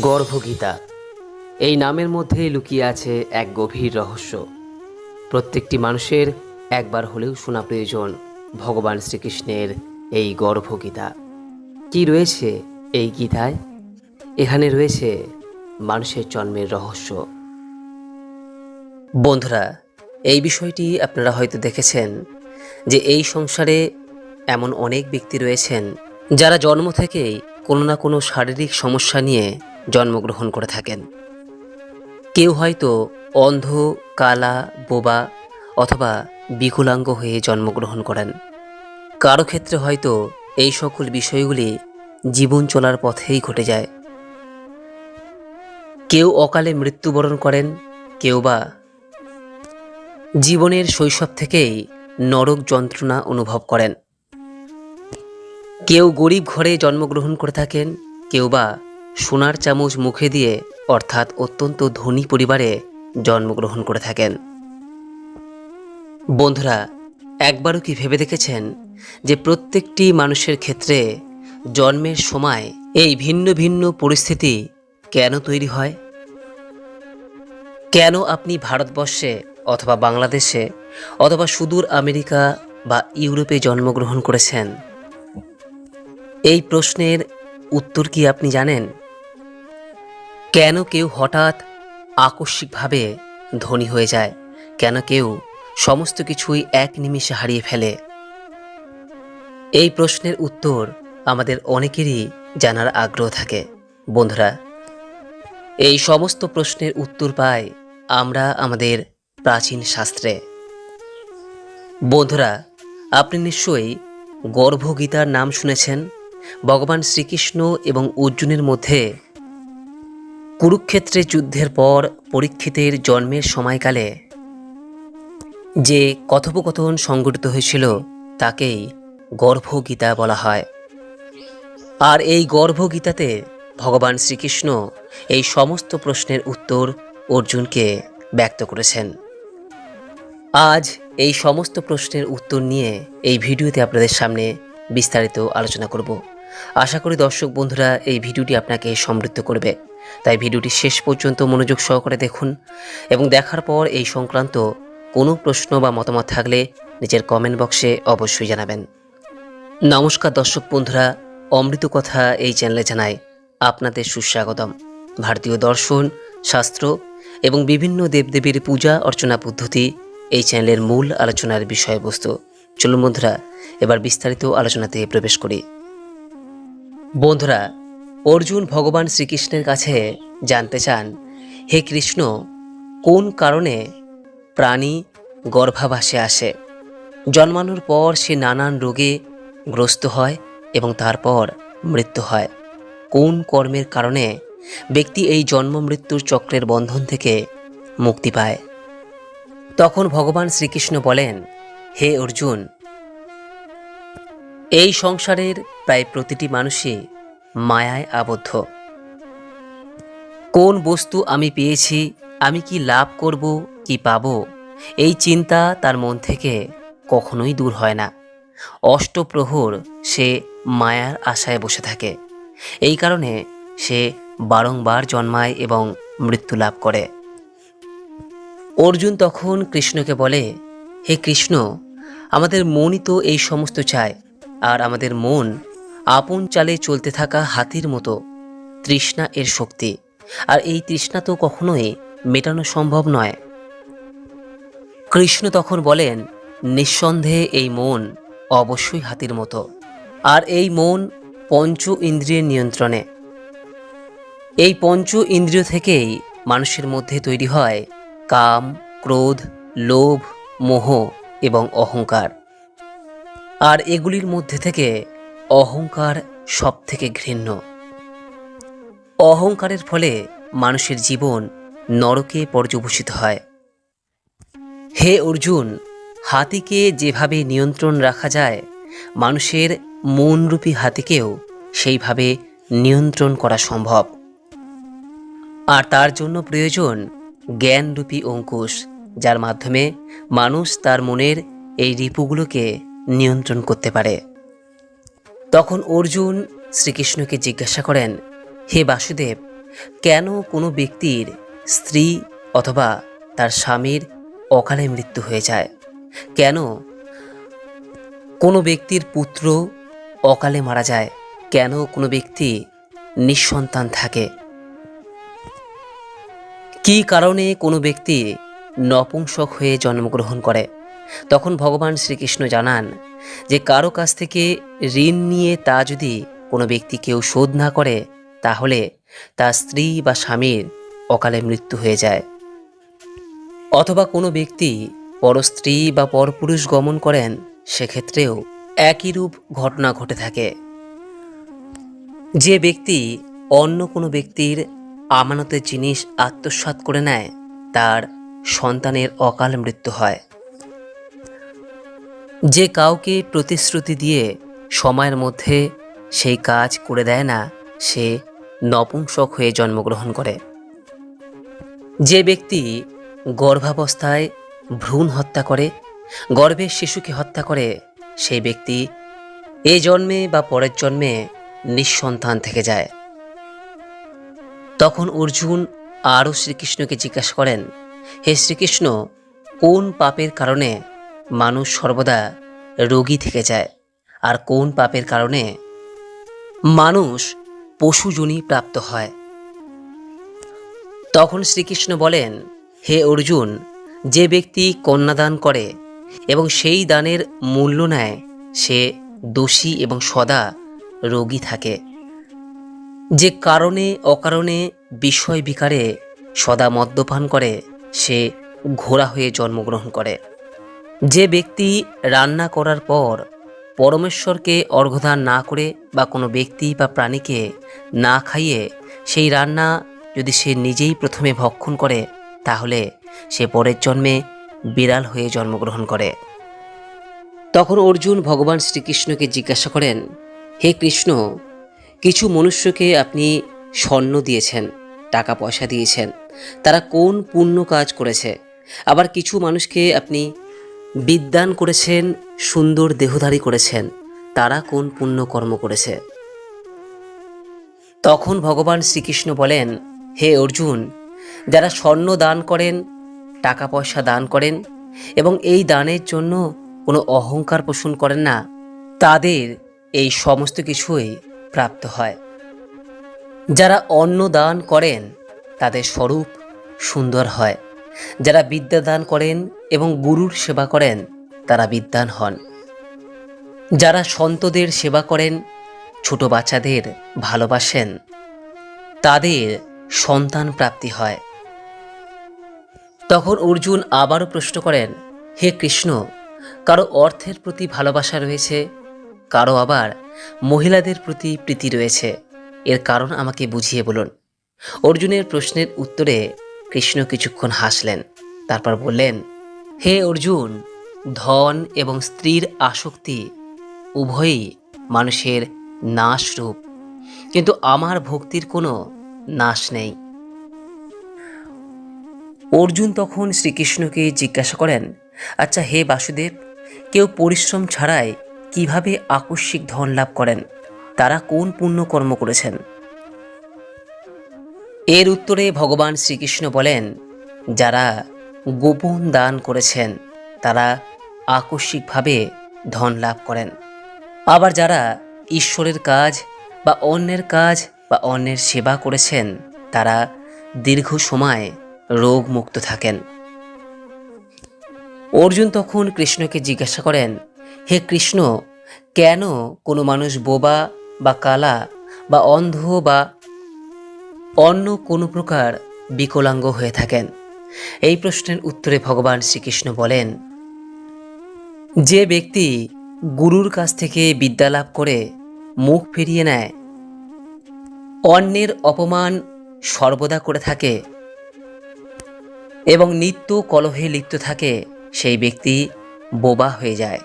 গর্ভগীতা। এই নামের মধ্যে লুকিয়ে আছে এক গভীর রহস্য। প্রত্যেকটি মানুষের একবার হলেও শোনা প্রয়োজন ভগবান শ্রীকৃষ্ণের এই গর্ভগীতা। কি রয়েছে এই গীতায়? এখানে রয়েছে মানুষের জন্মের রহস্য। বন্ধুরা, এই বিষয়টি আপনারা হয়তো দেখেছেন যে এই সংসারে এমন অনেক ব্যক্তি রয়েছেন যারা জন্ম থেকেই কোনো না কোনো শারীরিক সমস্যা নিয়ে জন্মগ্রহণ করে থাকেন। কেউ হয়তো অন্ধ, কালা, বোবা অথবা বিকলাঙ্গ হয়ে জন্মগ্রহণ করেন। কারও ক্ষেত্রে হয়তো এই সকল বিষয়গুলি জীবন চলার পথেই ঘটে যায়। কেউ অকালে মৃত্যুবরণ করেন, কেউ বা জীবনের শৈশব থেকেই নরক যন্ত্রণা অনুভব করেন। কেউ গরিব ঘরে জন্মগ্রহণ করে থাকেন, কেউ বা সোনার চামচ মুখে দিয়ে অর্থাৎ অত্যন্ত ধনী পরিবারে জন্মগ্রহণ করে থাকেন। বন্ধুরা, একবারও কি ভেবে দেখেছেন যে প্রত্যেকটি মানুষের ক্ষেত্রে জন্মের সময় এই ভিন্ন ভিন্ন পরিস্থিতি কেন তৈরি হয়? কেন আপনি ভারতবর্ষে অথবা বাংলাদেশে অথবা সুদূর আমেরিকা বা ইউরোপে জন্মগ্রহণ করেছেন? এই প্রশ্নের উত্তর কি আপনি জানেন? কেন কেউ হঠাৎ আকস্মিকভাবে ধনী হয়ে যায়? কেন কেউ সমস্ত কিছুই এক নিমিষে হারিয়ে ফেলে? এই প্রশ্নের উত্তর আমাদের অনেকেরই জানার আগ্রহ থাকে। বন্ধুরা, এই সমস্ত প্রশ্নের উত্তর পাই আমরা আমাদের প্রাচীন শাস্ত্রে। বন্ধুরা, আপনি নিশ্চয়ই গর্ভগীতার নাম শুনেছেন। ভগবান শ্রীকৃষ্ণ এবং অর্জুনের মধ্যে কুরুক্ষেত্রে যুদ্ধের পর পরীক্ষিতের জন্মের সময়কালে যে কথোপকথন সংগঠিত হয়েছিল, তাকেই গর্ভগীতা বলা হয়। আর এই গর্ভগীতাতে ভগবান শ্রীকৃষ্ণ এই সমস্ত প্রশ্নের উত্তর অর্জুনকে ব্যক্ত করেছেন। আজ এই সমস্ত প্রশ্নের উত্তর নিয়ে এই ভিডিওতে আপনাদের সামনে বিস্তারিত আলোচনা করব। আশা করি দর্শক বন্ধুরা এই ভিডিওটি আপনাকে সমৃদ্ধ করবে। তাই ভিডিওটি শেষ পর্যন্ত মনোযোগ সহকারে দেখুন এবং দেখার পর এই সংক্রান্ত কোনো প্রশ্ন বা মতামত থাকলে নিজের কমেন্ট বক্সে অবশ্যই জানাবেন। নমস্কার দর্শক বন্ধুরা, অমৃত কথা এই চ্যানেলে জানায় আপনাদের সুস্বাগতম। ভারতীয় দর্শন, শাস্ত্র এবং বিভিন্ন দেবদেবীর পূজা অর্চনা পদ্ধতি এই চ্যানেলের মূল আলোচনার বিষয়বস্তু। চলুন বন্ধুরা, এবার বিস্তারিত আলোচনাতে প্রবেশ করি। বন্ধুরা অর্জুন ভগবান শ্রীকৃষ্ণের কাছে জানতে চান, হে কৃষ্ণ, কোন কারণে প্রাণী গর্ভাবাসে আসে? জন্মানোর পর সে নানান রোগে গ্রস্ত হয় এবং তারপর মৃত্যু হয়। কোন কর্মের কারণে ব্যক্তি এই জন্ম মৃত্যুর চক্রের বন্ধন থেকে মুক্তি পায়? তখন ভগবান শ্রীকৃষ্ণ বলেন, হে অর্জুন, এই সংসারের প্রায় প্রতিটি মানুষই মায়ায় আবদ্ধ। কোন বস্তু আমি পেয়েছি, আমি কি লাভ করব, কি পাব? এই চিন্তা তার মন থেকে কখনোই দূর হয় না। অষ্টপ্রহর সে মায়ার আশায় বসে থাকে। এই কারণে সে বারংবার জন্মায় এবং মৃত্যু লাভ করে। অর্জুন তখন কৃষ্ণকে বলে, হে কৃষ্ণ, আমাদের মনই তো এই সমস্ত চায়, আর আমাদের মন আপন চালে চলতে থাকা হাতির মতো তৃষ্ণা এর শক্তি। আর এই তৃষ্ণা তো কখনোই মেটানো সম্ভব নয়। কৃষ্ণ তখন বলেন, নিঃসন্দেহে এই মন অবশ্যই হাতির মতো। আর এই মন পঞ্চ ইন্দ্রিয়ের নিয়ন্ত্রণে। এই পঞ্চ ইন্দ্রিয় থেকেই মানুষের মধ্যে তৈরি হয় কাম, ক্রোধ, লোভ, মোহ এবং অহংকার। আর এগুলির মধ্যে থেকে অহংকার সব থেকে ঘৃণ্য। অহংকারের ফলে মানুষের জীবন নরকে পর্যবসিত হয়। হে অর্জুন, হাতিকে যেভাবে নিয়ন্ত্রণ রাখা যায়, মানুষের মনরূপী হাতিকেও সেইভাবে নিয়ন্ত্রণ করা সম্ভব। আর তার জন্য প্রয়োজন জ্ঞানরূপী অঙ্কুশ, যার মাধ্যমে মানুষ তার মনের এই রিপুগুলোকে নিয়ন্ত্রণ করতে পারে। তখন অর্জুন শ্রীকৃষ্ণকে জিজ্ঞাসা করেন, হে বাসুদেব, কেন কোনো ব্যক্তির স্ত্রী অথবা তার স্বামীর অকালে মৃত্যু হয়ে যায়? কেন কোনো ব্যক্তির পুত্র অকালে মারা যায়? কেন কোনো ব্যক্তি নিঃসন্তান থাকে? কী কারণে কোনো ব্যক্তি নপুংসক হয়ে জন্মগ্রহণ করে? তখন ভগবান শ্রীকৃষ্ণ জানান যে কারও কাছ থেকে ঋণ নিয়ে তা যদি কোনো ব্যক্তি কেউ শোধ না করে, তাহলে তার স্ত্রী বা স্বামীর অকালে মৃত্যু হয়ে যায়। অথবা কোনো ব্যক্তি পরস্ত্রী বা পরপুরুষ গমন করেন, সেক্ষেত্রেও একই রূপ ঘটনা ঘটে থাকে। যে ব্যক্তি অন্য কোনো ব্যক্তির আমানতের জিনিস আত্মসাৎ করে নেয়, তার সন্তানের অকাল মৃত্যু হয়। যে কাউকে প্রতিশ্রুতি দিয়ে সময়ের মধ্যে সেই কাজ করে দেয় না, সে নপুংসক হয়ে জন্মগ্রহণ করে। যে ব্যক্তি গর্ভাবস্থায় ভ্রূণ হত্যা করে গর্ভের শিশুকে হত্যা করে, সেই ব্যক্তি এ জন্মে বা পরের জন্মে নিঃসন্তান থেকে যায়। তখন অর্জুন আরও শ্রীকৃষ্ণকে জিজ্ঞাসা করেন, হে শ্রীকৃষ্ণ, কোন পাপের কারণে মানুষ সর্বদা রোগী থেকে যায়। আর কোন পাপের কারণে? মানুষ পশুজনী প্রাপ্ত হয়। তখন শ্রীকৃষ্ণ বলেন, হে অর্জুন, যে ব্যক্তি কন্যাদান করে এবং সেই দানের মূল্য নেয়, সে দোষী এবং সদা রোগী থাকে। যে কারণে অকারণে বিষয় বিকারে সদা মদ্যপান করে, সে ঘোড়া হয়ে জন্মগ্রহণ করে। যে ব্যক্তি রান্না করার পর পরমেশ্বরকে অর্ঘদান না করে বা কোনো ব্যক্তি বা প্রাণীকে না খাইয়ে সেই রান্না যদি সে নিজেই প্রথমে ভক্ষণ করে, তাহলে সে পরের জন্মে বিড়াল হয়ে জন্মগ্রহণ করে। তখন অর্জুন ভগবান শ্রীকৃষ্ণকে জিজ্ঞাসা করেন, হে কৃষ্ণ, কিছু মনুষ্যকে আপনি স্বর্ণ দিয়েছেন টাকা পয়সা দিয়েছেন, তারা কোন পুণ্য কাজ করেছে? আবার কিছু মানুষকে আপনি বিদ্যান করেছেন, সুন্দর দেহধারী করেছেন। তারা কোন পুণ্য কর্ম করেছে? তখন ভগবান শ্রীকৃষ্ণ বলেন, হে অর্জুন, যারা স্বর্ণ দান করেন টাকা পয়সা দান করেন এবং এই দানের জন্য কোনো অহংকার পোষণ করেন না, তাদের এই সমস্ত কিছুই প্রাপ্ত হয়। যারা অন্ন দান করেন, তাদের স্বরূপ সুন্দর হয়। যারা বিদ্যা দান করেন এবং গুরুর সেবা করেন, তারা বিদ্যান হন। যারা সন্তদের সেবা করেন, ছোট বাচ্চাদের ভালোবাসেন, তাদের সন্তান প্রাপ্তি হয়। তখন অর্জুন আবারও প্রশ্ন করেন, হে কৃষ্ণ, কারও অর্থের প্রতি ভালোবাসা রয়েছে, কারও আবার মহিলাদের প্রতি প্রীতি রয়েছে। এর কারণ আমাকে বুঝিয়ে বলুন। অর্জুনের প্রশ্নের উত্তরে কৃষ্ণ কিছুক্ষণ হাসলেন, তারপর বললেন, হে অর্জুন, ধন এবং স্ত্রীর আসক্তি উভয়ই মানুষের নাশরূপ, কিন্তু আমার ভক্তির কোনো নাশ নেই। অর্জুন তখন শ্রীকৃষ্ণকে জিজ্ঞাসা করেন আচ্ছা হে বাসুদেব, কেউ পরিশ্রম ছাড়াই কীভাবে আকস্মিক ধন লাভ করেন? তারা কোন পুণ্য কর্ম করেছেন? এর উত্তরে ভগবান শ্রীকৃষ্ণ বলেন, যারা গোপন দান করেছেন, তারা আকস্মিকভাবে ধন লাভ করেন। আবার যারা ঈশ্বরের কাজ বা অন্যের কাজ বা অন্যের সেবা করেছেন, তারা দীর্ঘ সময় রোগমুক্ত থাকেন। অর্জুন তখন কৃষ্ণকে জিজ্ঞাসা করেন, হে কৃষ্ণ, কেন কোনো মানুষ বোবা বা কালা বা অন্ধ বা অন্য কোনো প্রকার বিকলাঙ্গ হয়ে থাকেন। এই প্রশ্নের উত্তরে ভগবান শ্রীকৃষ্ণ বলেন, যে ব্যক্তি গুরুর কাছ থেকে বিদ্যা লাভ করে মুখ ফিরিয়ে নেয়, অন্যের অপমান সর্বদা করে থাকে এবং নিত্য কলহে লিপ্ত থাকে, সেই ব্যক্তি বোবা হয়ে যায়।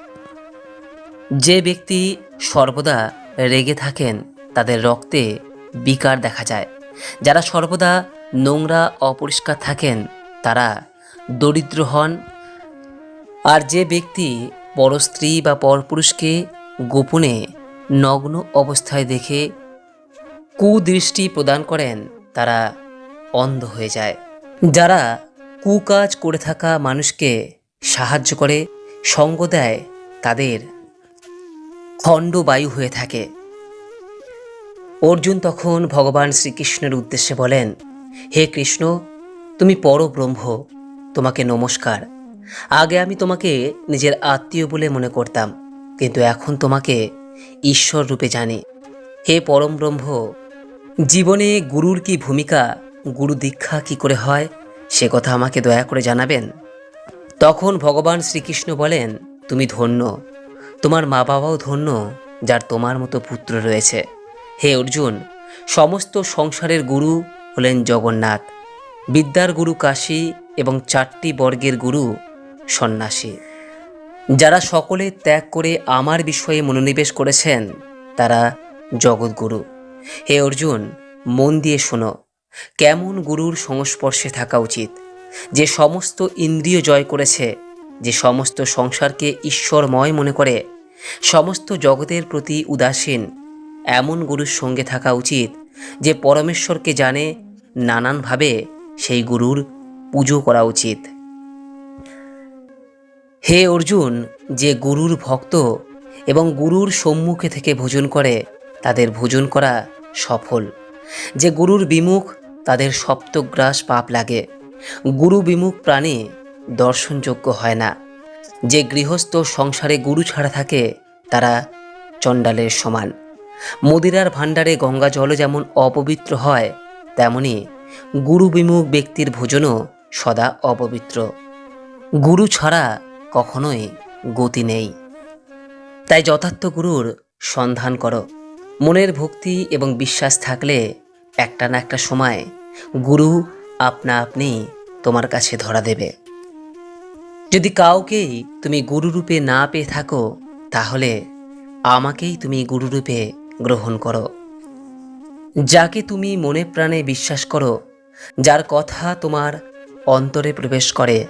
যে ব্যক্তি সর্বদা রেগে থাকেন, তাদের রক্তে বিকার দেখা যায়। যারা সর্বদা নোংরা, অপরিষ্কার থাকেন, তারা দরিদ্র হন। আর যে ব্যক্তি পরস্ত্রী বা পরপুরুষকে গোপনে নগ্ন অবস্থায় দেখে কুদৃষ্টি প্রদান করেন, তারা অন্ধ হয়ে যায়। যারা কুকাজ করে থাকা মানুষকে সাহায্য করে, সঙ্গ দেয়, তাদের খণ্ড বায়ু হয়ে থাকে। অর্জুন তখন ভগবান শ্রীকৃষ্ণের উদ্দেশ্যে বলেন, হে কৃষ্ণ, তুমি পরব্রহ্ম, তোমাকে নমস্কার। আগে আমি তোমাকে নিজের আত্মীয় বলে মনে করতাম, কিন্তু এখন তোমাকে ঈশ্বর রূপে জানি। হে পরম ব্রহ্ম জীবনে গুরুর কি ভূমিকা, গুরু দীক্ষা কি করে হয়, সে কথা আমাকে দয়া করে জানাবেন? তখন ভগবান শ্রীকৃষ্ণ বলেন, তুমি ধন্য, তোমার মা বাবাও ধন্য, যার তোমার মতো পুত্র রয়েছে। হে অর্জুন, সমস্ত সংসারের গুরু হলেন জগন্নাথ। বিদ্যার গুরু কাশী এবং চারটি বর্গের গুরু সন্ন্যাসী। যারা সকলে ত্যাগ করে আমার বিষয়ে মনোনিবেশ করেছেন, তারা জগৎগুরু হে অর্জুন, মন দিয়ে শোনো, কেমন গুরুর সংস্পর্শে থাকা উচিত? যে সমস্ত ইন্দ্রিয় জয় করেছে, যে সমস্ত সংসারকে ঈশ্বরময় মনে করে, সমস্ত জগতের প্রতি উদাসীন এমন গুরুর সঙ্গে থাকা উচিত যে পরমেশ্বরকে জানে, নানানভাবে সেই গুরুর পুজো করা উচিত। হে অর্জুন, যে গুরুর ভক্ত এবং গুরুর সম্মুখে থেকে ভোজন করে, তাদের ভোজন করা সফল। যে গুরুর বিমুখ, তাদের সপ্তগ্রাস পাপ লাগে। গুরু বিমুখ প্রাণী দর্শনযোগ্য হয় না। যে গৃহস্থ সংসারে গুরু ছাড়া থাকে, তারা চণ্ডালের সমান। মদিরার ভাণ্ডারে গঙ্গা জলও যেমন অপবিত্র হয়, তেমনি গুরু বিমুখ ব্যক্তির ভোজনও সদা অপবিত্র। গুরু ছাড়া কখনোই গতি নেই। তাই যথার্থ গুরুর সন্ধান করো। মনের ভক্তি এবং বিশ্বাস থাকলে একটা না একটা সময় গুরু আপনা আপনি তোমার কাছে ধরা দেবে। যদি কাউকেই তুমি গুরুরূপে না পেয়ে থাকো, তাহলে আমাকেই তুমি গুরুরূপে গ্রহণ করো। যাকে তুমি মনে প্রাণে বিশ্বাস করো, যার কথা তোমার অন্তরে প্রবেশ করে,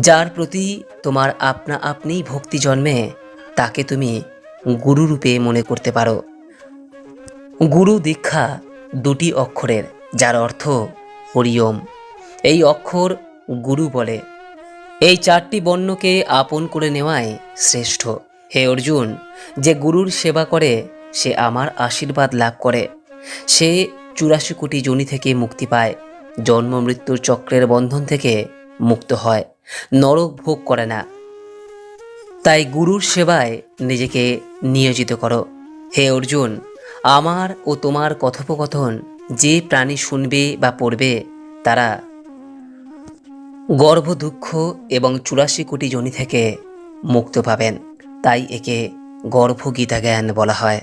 যার প্রতি তোমার আপনা আপনিই ভক্তি জন্মে, তাকে তুমি গুরুরূপে মনে করতে পারো। গুরু দীক্ষা দুটি অক্ষরের, যার অর্থ হরিওম। এই অক্ষর গুরু বলে। এই চারটি বর্ণকে আপন করে নেওয়াই শ্রেষ্ঠ। হে অর্জুন, যে গুরুর সেবা করে, সে আমার আশীর্বাদ লাভ করে। সে চুরাশি কোটি জনি থেকে মুক্তি পায়। জন্ম মৃত্যুর চক্রের বন্ধন থেকে মুক্ত হয়। নরক ভোগ করে না। তাই গুরুর সেবায় নিজেকে নিয়োজিত করো। হে অর্জুন, আমার ও তোমার কথোপকথন যে প্রাণী শুনবে বা পড়বে, তারা গর্ভ দুঃখ এবং চুরাশি কোটি জনি থেকে মুক্ত পাবেন। তাই একে গর্ভগীতা জ্ঞান বলা হয়।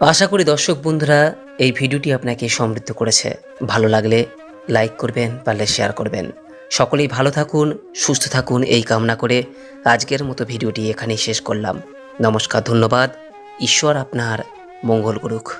আশা করি দর্শক বন্ধুরা, এই ভিডিওটি আপনাকে সমৃদ্ধ করেছে। ভালো লাগলে লাইক করবেন, পারলে শেয়ার করবেন। সকলেই ভালো থাকুন, সুস্থ থাকুন, এই কামনা করে আজকের মতো ভিডিওটি এখানেই শেষ করলাম। নমস্কার, ধন্যবাদ। ঈশ্বর আপনার মঙ্গল করুক।